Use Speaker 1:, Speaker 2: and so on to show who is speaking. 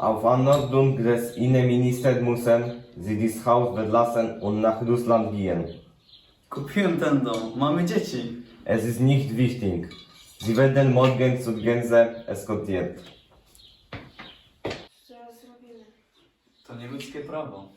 Speaker 1: Auf Anordnung des Innenministers müssen sie dieses Haus verlassen und nach Russland gehen.
Speaker 2: Kupiłem ten dom. Mamy dzieci.
Speaker 1: Es ist nicht wichtig. Sie werden morgen zur Gänze eskortiert.
Speaker 3: Zaraz zrobimy.
Speaker 2: To nieludzkie prawo.